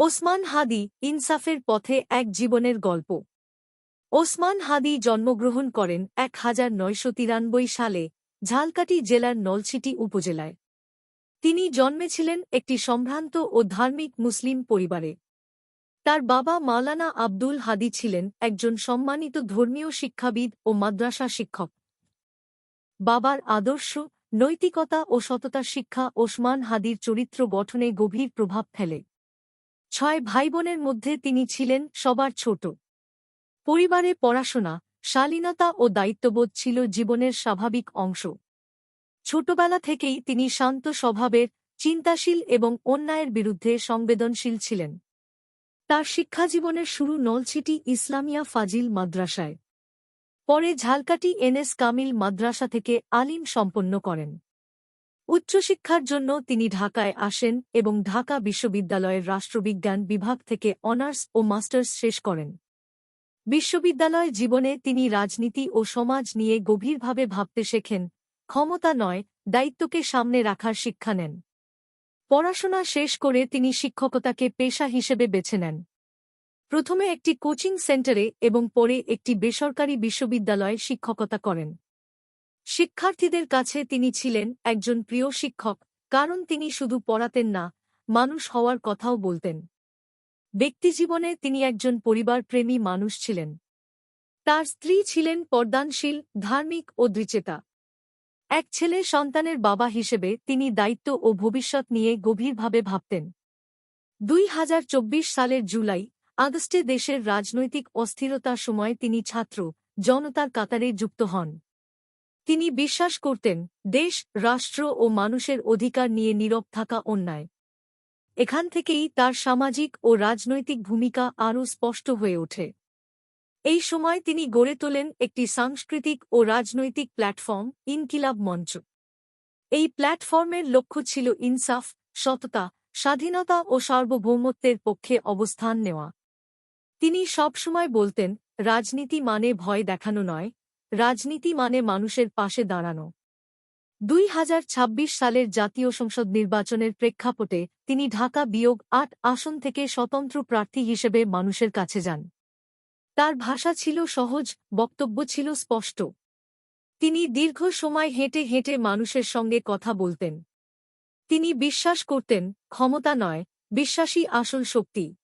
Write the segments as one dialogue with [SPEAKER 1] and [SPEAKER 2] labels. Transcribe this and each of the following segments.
[SPEAKER 1] ওসমান হাদি ইনসাফের পথে এক জীবনের গল্প। ওসমান হাদি জন্মগ্রহণ করেন এক হাজার নয়শো তিরানব্বই সালে ঝালকাঠি জেলার নলছিটি উপজেলায়। তিনি জন্মেছিলেন একটি সম্ভ্রান্ত ও ধার্মিক মুসলিম পরিবারে। তার বাবা মাওলানা আব্দুল হাদি ছিলেন একজন সম্মানিত ধর্মীয় শিক্ষাবিদ ও মাদ্রাসা শিক্ষক। বাবার আদর্শ, নৈতিকতা ও সততা শিক্ষা ওসমান হাদির চরিত্র গঠনে গভীর প্রভাব ফেলে। ছয় ভাইবোনের মধ্যে তিনি ছিলেন সবার ছোট। পরিবারে পড়াশোনা, শালীনতা ও দায়িত্ববোধ ছিল জীবনের স্বাভাবিক অংশ। ছোটবেলা থেকেই তিনি শান্ত স্বভাবের, চিন্তাশীল এবং অন্যায়ের বিরুদ্ধে সংবেদনশীল ছিলেন। তার শিক্ষাজীবনের শুরু নলছিটি ইসলামিয়া ফাজিল মাদ্রাসায়। পরে ঝালকাটি এনএস কামিল মাদ্রাসা থেকে আলিম সম্পন্ন করেন। উচ্চশিক্ষার জন্য তিনি ঢাকায় আসেন এবং ঢাকা বিশ্ববিদ্যালয়ের রাষ্ট্রবিজ্ঞান বিভাগ থেকে অনার্স ও মাস্টার্স শেষ করেন। বিশ্ববিদ্যালয় জীবনে তিনি রাজনীতি ও সমাজ নিয়ে গভীরভাবে ভাবতে শেখেন, ক্ষমতা নয়, দায়িত্বকে সামনে রাখার শিক্ষা নেন। পড়াশোনা শেষ করে তিনি শিক্ষকতাকে পেশা হিসেবে বেছে নেন। প্রথমে একটি কোচিং সেন্টারে এবং পরে একটি বেসরকারি বিশ্ববিদ্যালয়ে শিক্ষকতা করেন। শিক্ষার্থীদের কাছে তিনি ছিলেন একজন প্রিয় শিক্ষক, কারণ তিনি শুধু পড়াতেন না, মানুষ হওয়ার কথাও বলতেন। ব্যক্তিজীবনে তিনি একজন পরিবারপ্রেমী মানুষ ছিলেন। তার স্ত্রী ছিলেন পর্দানশীল, ধার্মিক ও দৃচেতা এক ছেলে সন্তানের বাবা হিসেবে তিনি দায়িত্ব ও ভবিষ্যৎ নিয়ে গভীরভাবে ভাবতেন। দুই হাজার চব্বিশ সালের জুলাই, আগস্টে দেশের রাজনৈতিক অস্থিরতার সময় তিনি ছাত্র, জনতার কাতারে যুক্ত হন। তিনি বিশ্বাস করতেন, দেশ, রাষ্ট্র ও মানুষের অধিকার নিয়ে নীরব থাকা অন্যায়। এখান থেকেই তার সামাজিক ও রাজনৈতিক ভূমিকা আরও স্পষ্ট হয়ে ওঠে। এই সময় তিনি গড়ে তোলেন একটি সাংস্কৃতিক ও রাজনৈতিক প্ল্যাটফর্ম, ইনকিলাব মঞ্চ। এই প্ল্যাটফর্মের লক্ষ্য ছিল ইনসাফ, সততা, স্বাধীনতা ও সার্বভৌমত্বের পক্ষে অবস্থান নেওয়া। তিনি সবসময় বলতেন, রাজনীতি মানে ভয় দেখানো নয় রাজনীতি মানে মানুষের পাশে দাঁড়ানো। দুই হাজার ছাব্বিশ সালের জাতীয় সংসদ নির্বাচনের প্রেক্ষাপটে তিনি ঢাকা বিয়োগ আট আসন থেকে স্বতন্ত্র প্রার্থী হিসেবে মানুষের কাছে যান। তার ভাষা ছিল সহজ, বক্তব্য ছিল স্পষ্ট। তিনি দীর্ঘ সময় হেঁটে হেঁটে মানুষের সঙ্গে কথা বলতেন। তিনি বিশ্বাস করতেন, ক্ষমতা নয়, বিশ্বাসী আসল শক্তি।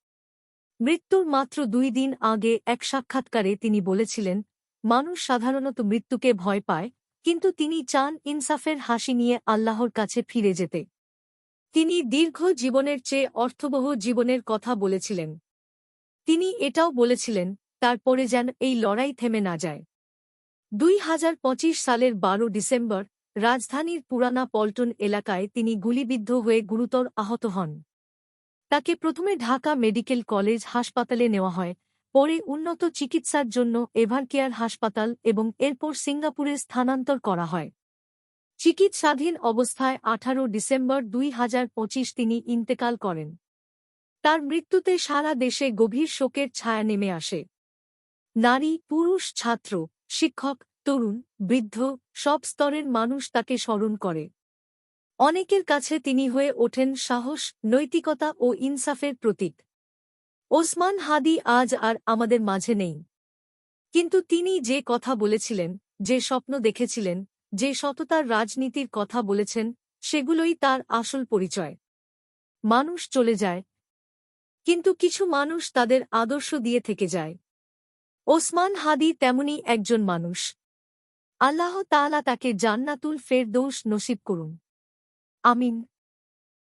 [SPEAKER 1] মৃত্যুর মাত্র দুই দিন আগে এক সাক্ষাৎকারে তিনি বলেছিলেন মানুষ সাধারণত মৃত্যুকে ভয় পায়, কিন্তু তিনি চান ইনসাফের হাসি নিয়ে আল্লাহর কাছে ফিরে যেতে। তিনি দীর্ঘ জীবনের চেয়ে অর্থবহ জীবনের কথা বলেছিলেন। তিনি এটাও বলেছিলেন, তারপরে যেন এই লড়াই থেমে না যায়। দুই হাজার পঁচিশ সালের বারো ডিসেম্বর, রাজধানীর পুরানা পল্টন এলাকায় তিনি গুলিবিদ্ধ হয়ে গুরুতর আহত হন। তাকে প্রথমে ঢাকা মেডিকেল কলেজ হাসপাতালে নেওয়া হয় পরে উন্নত চিকিৎসার জন্য এভারকেয়ার হাসপাতাল এবং এরপর সিঙ্গাপুরে স্থানান্তর করা হয়। চিকিৎসাধীন অবস্থায় আঠারো ডিসেম্বর দুই তিনি ইন্তেকাল করেন। তার মৃত্যুতে সারা দেশে গভীর শোকের ছায়া নেমে আসে। নারী, পুরুষ, ছাত্র, শিক্ষক, তরুণ, বৃদ্ধ সব স্তরের মানুষ তাকে স্মরণ করে। অনেকের কাছে তিনি হয়ে ওঠেন সাহস, নৈতিকতা ও ইনসাফের প্রতীক। ওসমান হাদি আজ আর আমাদের মাঝে নেই। কিন্তু তিনি যে কথা বলেছিলেন, যে স্বপ্ন দেখেছিলেন, যে সততার রাজনীতির কথা বলেছেন, সেগুলোই তার আসল পরিচয়। মানুষ চলে যায়, কিন্তু কিছু মানুষ তাদের আদর্শ দিয়ে থেকে যায়। ওসমান হাদি তেমনি একজন মানুষ। আল্লাহ তাআলা তাকে জান্নাতুল ফেরদৌস নসিব করুন। আমিন।